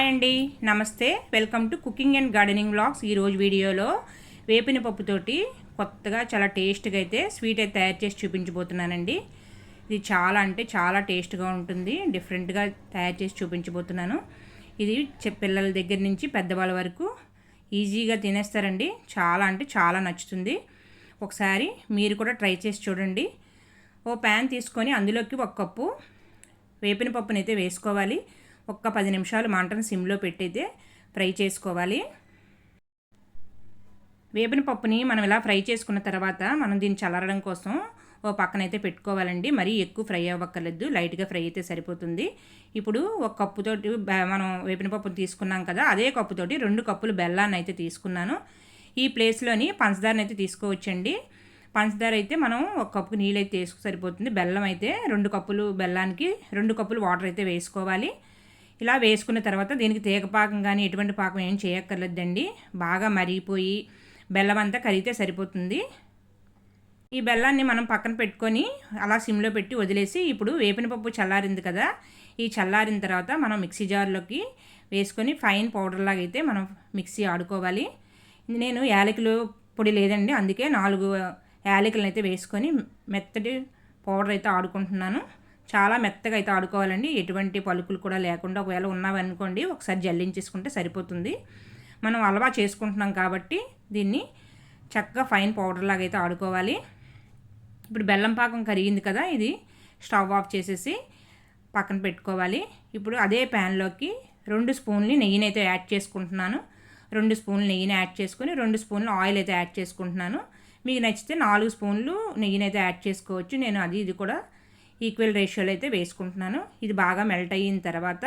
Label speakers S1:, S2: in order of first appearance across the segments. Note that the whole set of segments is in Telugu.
S1: హాయ్ అండి. నమస్తే. Welcome to cooking and gardening blogs ఈరోజు వీడియోలో వేపిన పప్పుతోటి కొత్తగా చాలా టేస్ట్గా అయితే స్వీట్ అయితే తయారు చేసి చూపించబోతున్నానండి. ఇది చాలా అంటే చాలా టేస్ట్గా ఉంటుంది. డిఫరెంట్గా తయారు చేసి చూపించబోతున్నాను. ఇది పిల్లల దగ్గర నుంచి పెద్దవాళ్ళ వరకు ఈజీగా తినేస్తారండి. చాలా అంటే చాలా నచ్చుతుంది. ఒకసారి మీరు కూడా ట్రై చేసి చూడండి. ఓ ప్యాన్ తీసుకొని అందులోకి ఒక కప్పు వేపిన పప్పునైతే వేసుకోవాలి. ఒక్క పది నిమిషాలు మంటను సిమ్లో పెట్టయితే ఫ్రై చేసుకోవాలి. వేపిన పప్పుని మనం ఇలా ఫ్రై చేసుకున్న తర్వాత మనం దీన్ని చల్లరడం కోసం ఓ పక్కనైతే పెట్టుకోవాలండి. మరీ ఎక్కువ ఫ్రై అవ్వక్కర్లేదు. లైట్గా ఫ్రై అయితే సరిపోతుంది. ఇప్పుడు ఒక కప్పుతోటి మనం వేపిన పప్పుని తీసుకున్నాం కదా అదే కప్పుతోటి రెండు కప్పులు బెల్లాన్ని అయితే తీసుకున్నాను. ఈ ప్లేస్లోని పంచదారని అయితే తీసుకోవచ్చండి. పంచదార అయితే మనం ఒక కప్పు నీళ్ళు అయితే వేసుకు సరిపోతుంది. బెల్లం అయితే రెండు కప్పులు బెల్లానికి రెండు కప్పులు వాటర్ అయితే వేసుకోవాలి. ఇలా వేసుకున్న తర్వాత దీనికి తీగ పాకం కానీ ఎటువంటి పాకం ఏం చేయక్కర్లేదండి. బాగా మరిగిపోయి బెల్లం అంతా కరిగితే సరిపోతుంది. ఈ బెల్లాన్ని మనం పక్కన పెట్టుకొని అలా సిమ్లో పెట్టి వదిలేసి ఇప్పుడు వేపిన పప్పు చల్లారింది కదా ఈ చల్లారిన తర్వాత మనం మిక్సీ జార్లోకి వేసుకొని ఫైన్ పౌడర్ లాగా అయితే మనం మిక్సీ ఆడుకోవాలి. నేను యాలకులు పొడి లేదండి అందుకే నాలుగు యాలకులను అయితే వేసుకొని మెత్తటి పౌడర్ అయితే ఆడుకుంటున్నాను. చాలా మెత్తగా అయితే ఆడుకోవాలండి. ఎటువంటి పలుకులు కూడా లేకుండా ఒకవేళ ఉన్నావనుకోండి ఒకసారి జల్లించేసుకుంటే సరిపోతుంది. మనం అలవా చేసుకుంటున్నాం కాబట్టి దీన్ని చక్కగా ఫైన్ పౌడర్ లాగా అయితే ఆడుకోవాలి. ఇప్పుడు బెల్లం పాకం కరిగింది కదా ఇది స్టవ్ ఆఫ్ చేసేసి పక్కన పెట్టుకోవాలి. ఇప్పుడు అదే ప్యాన్లోకి రెండు స్పూన్లు నెయ్యిని అయితే యాడ్ చేసుకుంటున్నాను. రెండు స్పూన్లు నెయ్యిని యాడ్ చేసుకొని రెండు స్పూన్లు ఆయిల్ అయితే యాడ్ చేసుకుంటున్నాను. మీకు నచ్చితే నాలుగు స్పూన్లు నెయ్యిని అయితే యాడ్ చేసుకోవచ్చు. నేను అది ఇది కూడా ఈక్వల్ రేషియోలో అయితే వేసుకుంటున్నాను. ఇది బాగా మెల్ట్ అయిన తర్వాత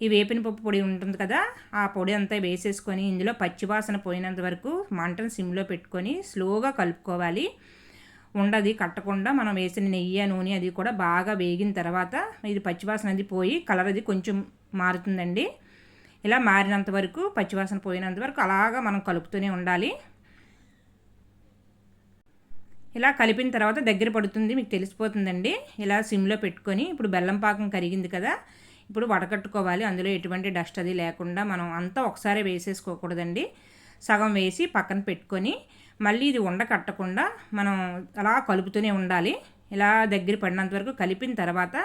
S1: ఈ వేపిన పప్పు పొడి ఉంటుంది కదా ఆ పొడి అంతా వేసేసుకొని ఇందులో పచ్చివాసన పోయినంత వరకు మంటను సిమ్లో పెట్టుకొని స్లోగా కలుపుకోవాలి. ఉండది కట్టకుండా మనం వేసిన నెయ్యి నూనె అది కూడా బాగా వేగిన తర్వాత ఇది పచ్చివాసన అది పోయి కలర్ అది కొంచెం మారుతుందండి. ఇలా మారినంత వరకు పచ్చివాసన పోయినంత వరకు అలాగా మనం కలుపుతూనే ఉండాలి. ఇలా కలిపిన తర్వాత దగ్గర పడుతుంది మీకు తెలిసిపోతుందండి. ఇలా సిమ్లో పెట్టుకొని ఇప్పుడు బెల్లం పాకం కరిగింది కదా ఇప్పుడు వడకట్టుకోవాలి. అందులో ఎటువంటి డస్ట్ అది లేకుండా మనం అంతా ఒకసారి వేసేసుకోకూడదండి. సగం వేసి పక్కన పెట్టుకొని మళ్ళీ ఇది ఉండ కట్టకుండా మనం అలా కలుపుతూనే ఉండాలి. ఇలా దగ్గర పడినంత వరకు కలిపిన తర్వాత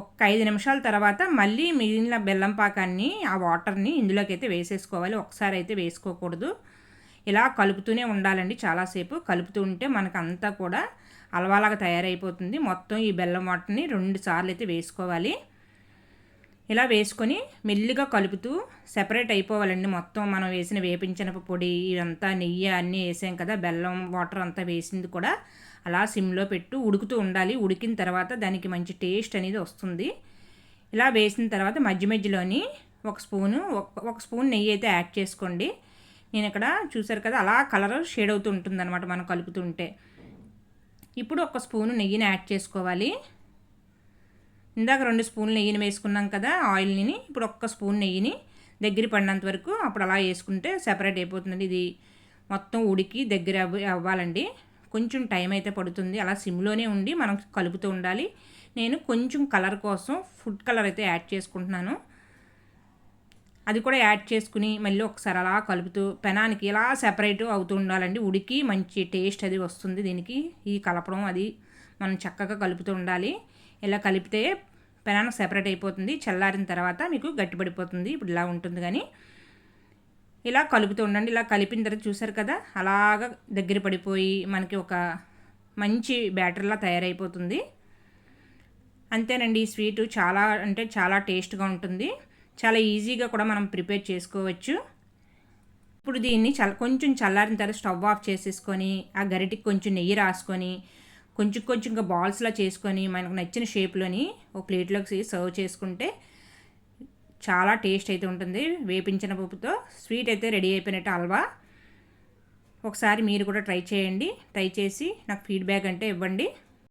S1: ఒక ఐదు నిమిషాల తర్వాత మళ్ళీ మిగిలిన బెల్లం పాకాన్ని ఆ వాటర్ని ఇందులోకి అయితే వేసేసుకోవాలి. ఒకసారి అయితే వేసుకోకూడదు. ఇలా కలుపుతూనే ఉండాలండి. చాలాసేపు కలుపుతూ ఉంటే మనకు అంతా కూడా అలవాలాగా తయారైపోతుంది. మొత్తం ఈ బెల్లం వాటర్ని రెండు సార్లు అయితే వేసుకోవాలి. ఇలా వేసుకొని మెల్లిగా కలుపుతూ సెపరేట్ అయిపోవాలండి. మొత్తం మనం వేసిన వేపించిన పొడి ఇదంతా నెయ్యి అన్నీ వేసాం కదా బెల్లం వాటర్ అంతా వేసింది కూడా అలా సిమ్లో పెట్టు ఉడుకుతూ ఉండాలి. ఉడికిన తర్వాత దానికి మంచి టేస్ట్ అనేది వస్తుంది. ఇలా వేసిన తర్వాత మధ్య మధ్యలోని ఒక స్పూను ఒక స్పూన్ నెయ్యి అయితే యాడ్ చేసుకోండి. నేను ఇక్కడ చూసారు కదా అలా కలర్ షేడ్ అవుతూ ఉంటుందన్నమాట మనం కలుపుతుంటే. ఇప్పుడు ఒక స్పూను నెయ్యిని యాడ్ చేసుకోవాలి. ఇందాక రెండు స్పూన్లు నెయ్యిని వేసుకున్నాం కదా ఆయిల్ని. ఇప్పుడు ఒక్క స్పూన్ నెయ్యిని దగ్గర పడినంత వరకు అప్పుడు అలా వేసుకుంటే సెపరేట్ అయిపోతుంది ఇది మొత్తం ఉడికి దగ్గర అవ్వాలండి. కొంచెం టైం అయితే పడుతుంది. అలా సిమ్లోనే ఉండి మనం కలుపుతూ ఉండాలి. నేను కొంచెం కలర్ కోసం ఫుడ్ కలర్ అయితే యాడ్ చేసుకుంటున్నాను. అది కూడా యాడ్ చేసుకుని మళ్ళీ ఒకసారి అలా కలుపుతూ పెనానికి ఇలా సెపరేట్ అవుతూ ఉండాలండి. ఉడికి మంచి టేస్ట్ అది వస్తుంది దీనికి. ఈ కలపడం అది మనం చక్కగా కలుపుతూ ఉండాలి. ఇలా కలిపితే పెనానికి సెపరేట్ అయిపోతుంది. చల్లారిన తర్వాత మీకు గట్టిపడిపోతుంది. ఇప్పుడు ఇలా ఉంటుంది కానీ. ఇలా కలుపుతూ ఉండండి. ఇలా కలిపిన తర్వాత చూసారు కదా అలాగా దగ్గర పడిపోయి మనకి ఒక మంచి బ్యాటర్లా తయారైపోతుంది. అంతేనండి. ఈ స్వీటు చాలా అంటే చాలా టేస్ట్గా ఉంటుంది. చాలా ఈజీగా కూడా మనం ప్రిపేర్ చేసుకోవచ్చు. ఇప్పుడు దీన్ని చల్ల కొంచెం చల్లారిన తర్వాత స్టవ్ ఆఫ్ చేసేసుకొని ఆ గరిటికి కొంచెం నెయ్యి రాసుకొని కొంచెం కొంచెంగా బాల్స్లా చేసుకొని మనకు నచ్చిన షేప్లోని ఒక ప్లేట్లోకి సర్వ్ చేసుకుంటే చాలా టేస్ట్ అయితే ఉంటుంది. వేపించిన పప్పుతో స్వీట్ అయితే రెడీ అయిపోయినట్టు హల్వా. ఒకసారి మీరు కూడా ట్రై చేయండి. ట్రై చేసి నాకు ఫీడ్బ్యాక్ అంటే ఇవ్వండి.